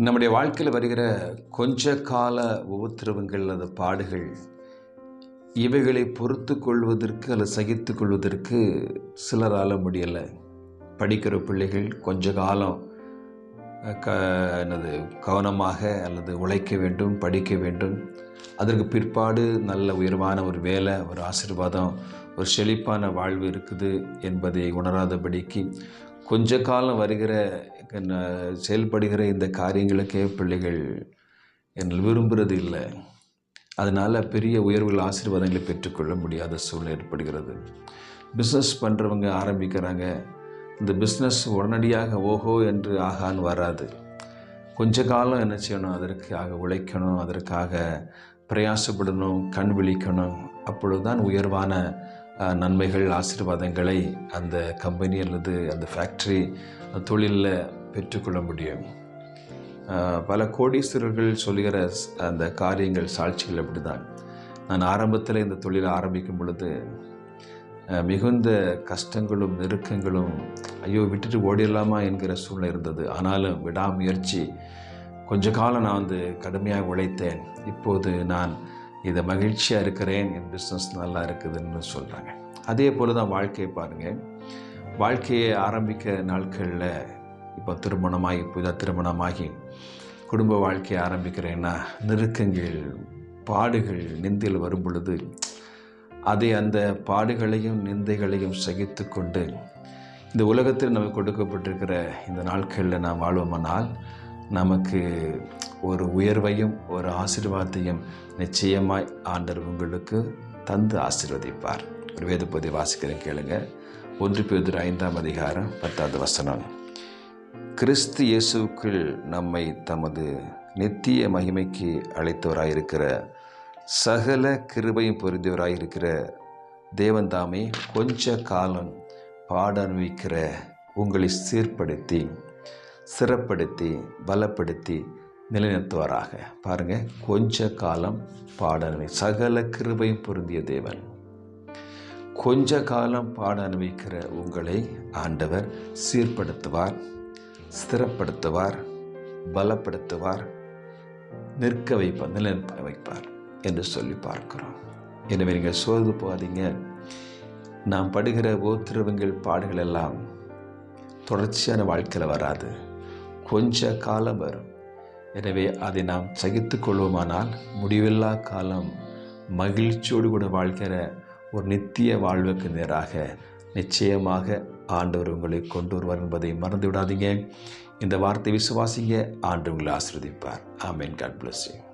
நம்முடைய வாழ்க்கையில் வருகிற கொஞ்ச கால உபத்திரவங்கள் அல்லது பாடுகள் இவைகளை பொறுத்து கொள்வதற்கு அல்லது சகித்து கொள்வதற்கு சிலரால் முடியலை. படிக்கிற பிள்ளைகள் கொஞ்ச காலம் க என்னது கவனமாக அல்லது உழைக்க வேண்டும் படிக்க வேண்டும். அதற்கு பிற்பாடு நல்ல உயர்வான ஒரு வேலை ஒரு ஆசீர்வாதம் ஒரு செழிப்பான வாழ்வு இருக்குது என்பதை உணராதபடிக்கு கொஞ்ச காலம் வருகிற செயல்படுகிற இந்த காரியங்களுக்கே பிள்ளைகள் என்ன விரும்புகிறது இல்லை. அதனால் பெரிய உயர்வுகள் ஆசீர்வாதங்களை பெற்றுக்கொள்ள முடியாத சூழ்நிலை ஏற்படுகிறது. பிஸ்னஸ் பண்ணுறவங்க ஆரம்பிக்கிறாங்க. இந்த பிஸ்னஸ் உடனடியாக ஓஹோ என்று ஆகான்னு வராது. கொஞ்ச காலம் என்ன செய்யணும்? அதற்காக உழைக்கணும். அதற்காக பிரயாசப்படணும். கண் விழிக்கணும். அப்பொழுதுதான் உயர்வான நன்மைகள் ஆசீர்வாதங்களை அந்த கம்பெனி அல்லது அந்த ஃபேக்ட்ரி தொழிலில் பெற்றுக்கொள்ள முடியும். பல கோடீஸ்வரர்கள் சொல்லுகிற அந்த காரியங்கள் சாட்சிகள் அப்படிதான். நான் ஆரம்பத்தில் இந்த தொழிலை ஆரம்பிக்கும் பொழுது மிகுந்த கஷ்டங்களும் நெருக்கங்களும் ஐயோ விட்டுட்டு ஓடிடலாமா என்கிற சூழ்நிலை இருந்தது. ஆனாலும் விடாமுயற்சி கொஞ்ச காலம் நான் வந்து கடுமையாக உழைத்தேன். இப்போது நான் இதை மகிழ்ச்சியாக இருக்கிறேன் என் பிஸ்னஸ் நல்லா இருக்குதுன்னு சொல்கிறாங்க அதே போல் தான் வாழ்க்கையை பாருங்கள் வாழ்க்கையை ஆரம்பிக்க நாட்களில் இப்போ திருமணமாகி புதிதாக திருமணமாகி குடும்ப வாழ்க்கையை ஆரம்பிக்கிறேன்னா நெருக்கங்கள் பாடுகள் நிந்தையில் வரும் பொழுது அதை அந்த பாடுகளையும் நிந்தைகளையும் சகித்து கொண்டு இந்த உலகத்தில் நமக்கு கொடுக்கப்பட்டிருக்கிற இந்த நாட்களில் நாம் வாழ்வோமானால் நமக்கு ஒரு உயர்வையும் ஒரு ஆசீர்வாதத்தையும் நிச்சயமாய் ஆண்டர் உங்களுக்கு தந்து ஆசீர்வதிப்பார். ஒரு வேதப்பதி வாசிக்கிறேன் கேளுங்க. ஒன்று பேதுரு ஐந்தாம் அதிகாரம் பத்தாவது வசனம். கிறிஸ்து இயேசுக்குள் நம்மை தமது நித்திய மகிமைக்கு அழைத்தவராயிருக்கிற சகல கிருபையும் பொருந்தியவராயிருக்கிற தேவன்தாமே கொஞ்ச காலம் பாட அனுபவிக்கிற உங்களை சீர்படுத்தி சிறப்படுத்தி பலப்படுத்தி நிலைநிறுத்துவாராக. பாருங்க கொஞ்ச காலம் பாட அனுபவி சகல கிருபையும் பொருந்திய தேவன். கொஞ்ச காலம் பாட அனுபவிக்கிற உங்களை ஆண்டவர் சீர்படுத்துவார் ஸ்திரப்படுத்துவார் பலப்படுத்துவார் நிற்க வைப்பார் நிலைநிற்ப வைப்பார் என்று சொல்லி பார்க்கிறோம். எனவே நீங்கள் சோர்ந்து போகாதீங்க. நாம் படுகிற ஓத்திரவங்கள் பாடுகள் எல்லாம் தொடர்ச்சியான வாழ்க்கையில் வராது. கொஞ்ச காலம் வரும். எனவே அதை நாம் சகித்து கொள்வோமானால் முடிவில்லா காலம் மகிழ்ச்சியோடு கூட வாழ்கிற ஒரு நித்திய வாழ்வுக்கு நேராக நிச்சயமாக ஆண்டவர் உங்களை கொண்டு வருவார் என்பதை மறந்து விடாதீங்க. இந்த வார்த்தை விசுவாசிங்க. ஆண்டு உங்களை ஆசிர்வதிப்பார். ஆமேன். God bless you